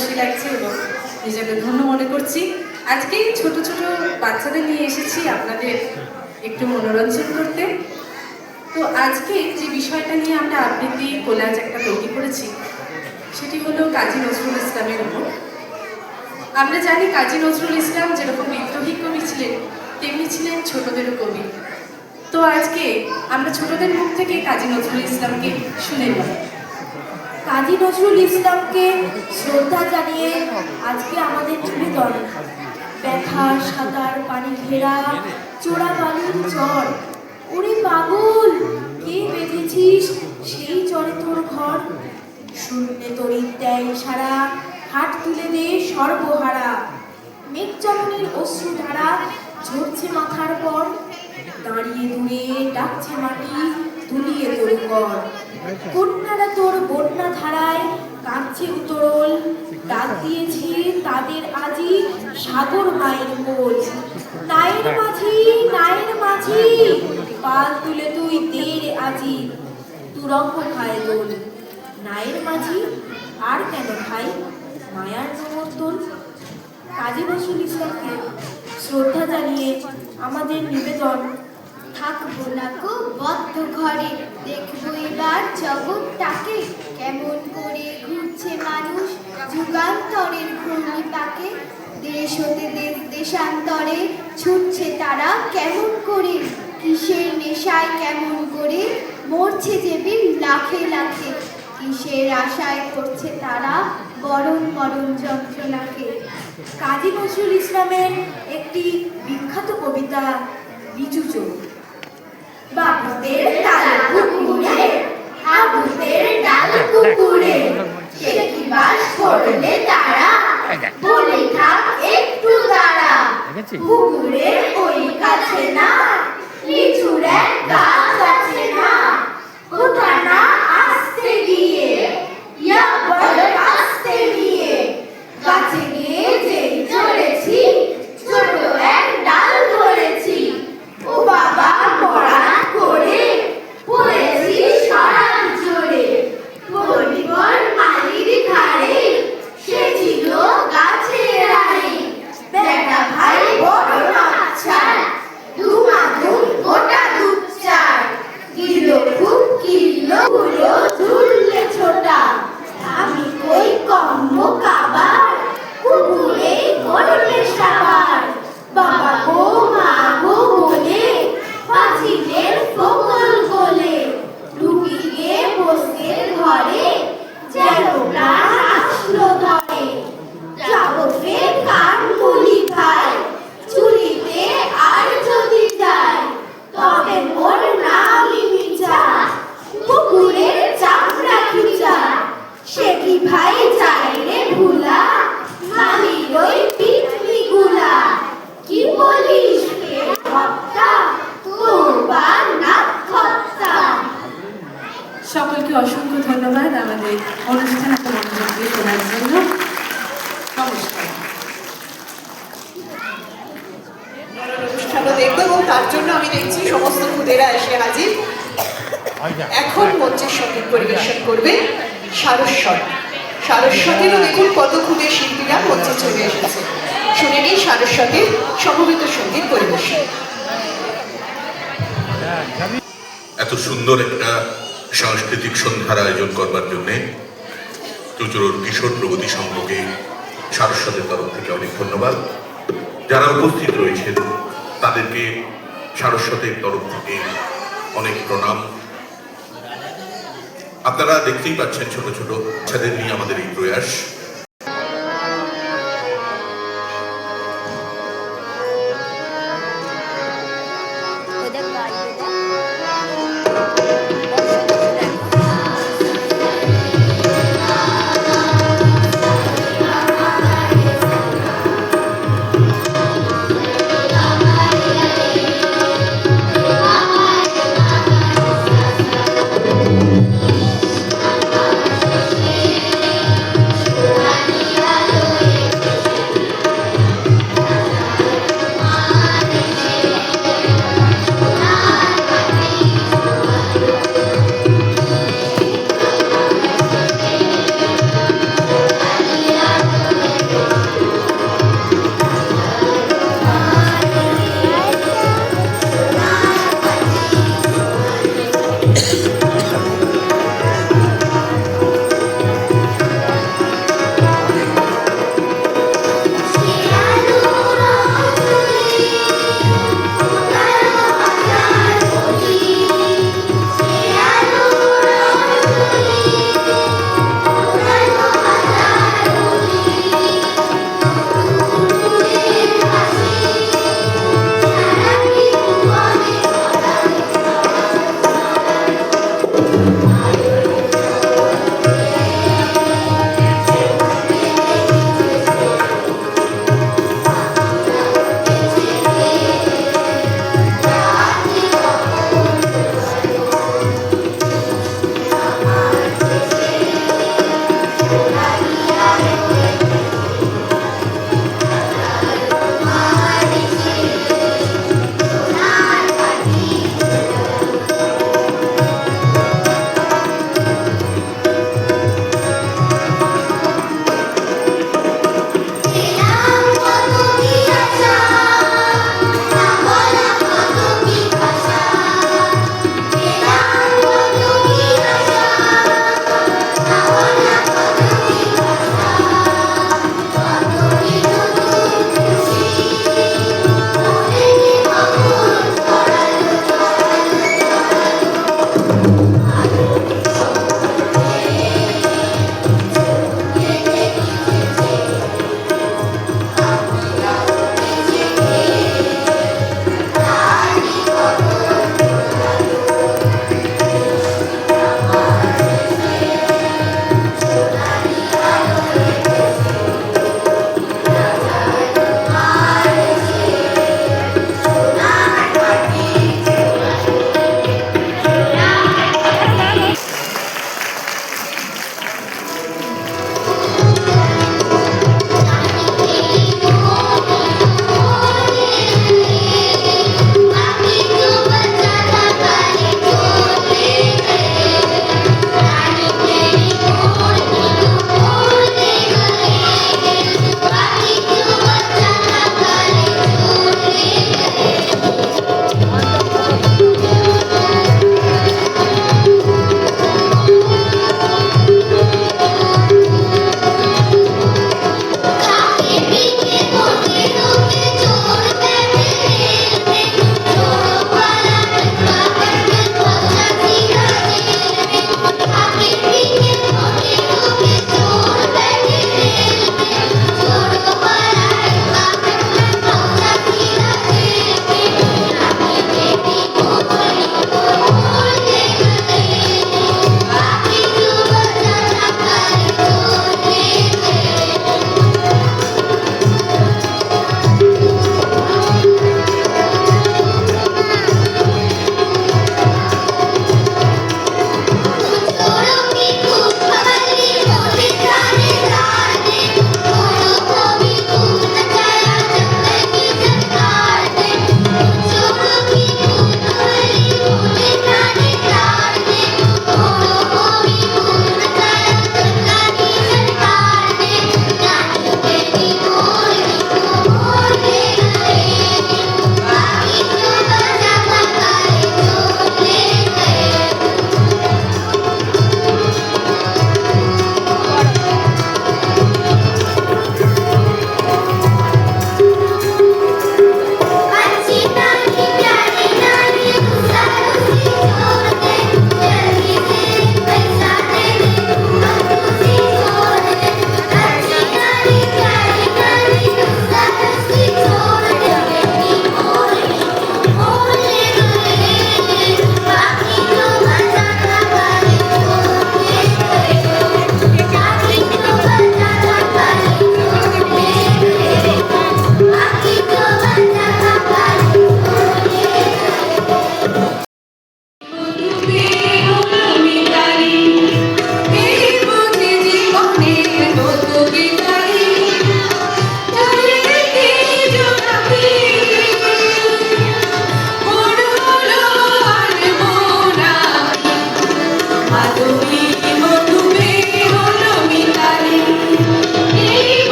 খুশি লাগছে এবং নিজেকে ধন্য মনে করছি। আজকে ছোট ছোট বাচ্চাদের নিয়ে এসেছি আপনাদের একটু মনোরঞ্জন করতে। তো আজকে যে বিষয়টা নিয়ে আমরা আবৃত্তি কোলাজ একটা তৈরি করেছি, সেটি হলো কাজী নজরুল ইসলামের উপর। আমরা জানি কাজী নজরুল ইসলাম যেরকম বিদ্রোহী কবি ছিলেন, তেমনি ছিলেন ছোটদেরও কবি। তো আজকে আমরা ছোটদের মুখ থেকে কাজী নজরুল ইসলামকে শুনে নেব। কাজী নজরুল ইসলামকে শ্রদ্ধা জানিয়ে আজকে আমাদের নিবেদন ব্যথা, সাঁতার, পানি ঘেরা, চোরা বালির চর ওরে পাগল, কে বেঁধেছিস সেই চরে তোর ঘর? শূন্যে তরিত দেয় সারা, হাট তুলে দে সর্বহারা। মেঘ চরণের অশ্রু ধারা ঝরছে মাথার পর। দাঁড়িয়ে দূরে ডাকছে মাটি, তুলিয়ে তোর ঘর কন্যারা তোর বন্যা ধারায় কাঁদছে উতরল, ডাক দিয়েছি তাদের আজি সাগর মায়ের কোল। নায়ের মাঝি নায়ের মাঝি, পাল তুলে তুই দের আজি তুরঙ্গ খায় দোল। নায়ের মাঝি, আর কেন ভাই মায়ার প্রবর্তন কাজী নজরুল ইসলামকে শ্রদ্ধা জানিয়ে আমাদের নিবেদন থাকব না গো বদ্ধ ঘরে দেখব এবার জগৎটাকে। কেমন করে ঘুরছে মানুষ যুগান্তরের ঘূর্ণি পাকে দেশ হতে দেশ, দেশান্তরে ছুটছে তারা কেমন করে? কিসের নেশায় কেমন করে? মরছে যে লাখে লাখে। কিসের আশায় করছে তারা বরণ বরণ যন্ত্রণাকে? কাজী নজরুল ইসলামের একটি বিখ্যাত কবিতা, লিচু চোখ। বাবুদের ডাল কুকুরে আবুদের ডাল কুকুরে। সে কি বাস করলে তারা? বলে থাক একটু দাঁড়া। কুকুরের ওই কাছে না লিচুর গাছ আছে না। কোথা না মনোযোগ শোনার এখন মঞ্চের সংগীত পরিবেশন করবে সারস্বত। দেখুন কত খুদে শিল্পীরা মঞ্চে চলে এসেছে। শুনে নিই সারস্বতের সমবেত সংগীত পরিবেশন। এত সুন্দর একটা সাংস্কৃতিক সন্ধ্যার আয়োজন করবার জন্যে চুচুরোর কিশোর প্রগতি সম্পর্কে সারস্বতের তরফ থেকে অনেক ধন্যবাদ। যারা উপস্থিত রয়েছেন, তাদেরকে সারস্বতের তরফ থেকে অনেক প্রণাম। আপনারা দেখতেই পাচ্ছেন ছোট ছোট বাচ্চাদের নিয়ে আমাদের এই প্রয়াস।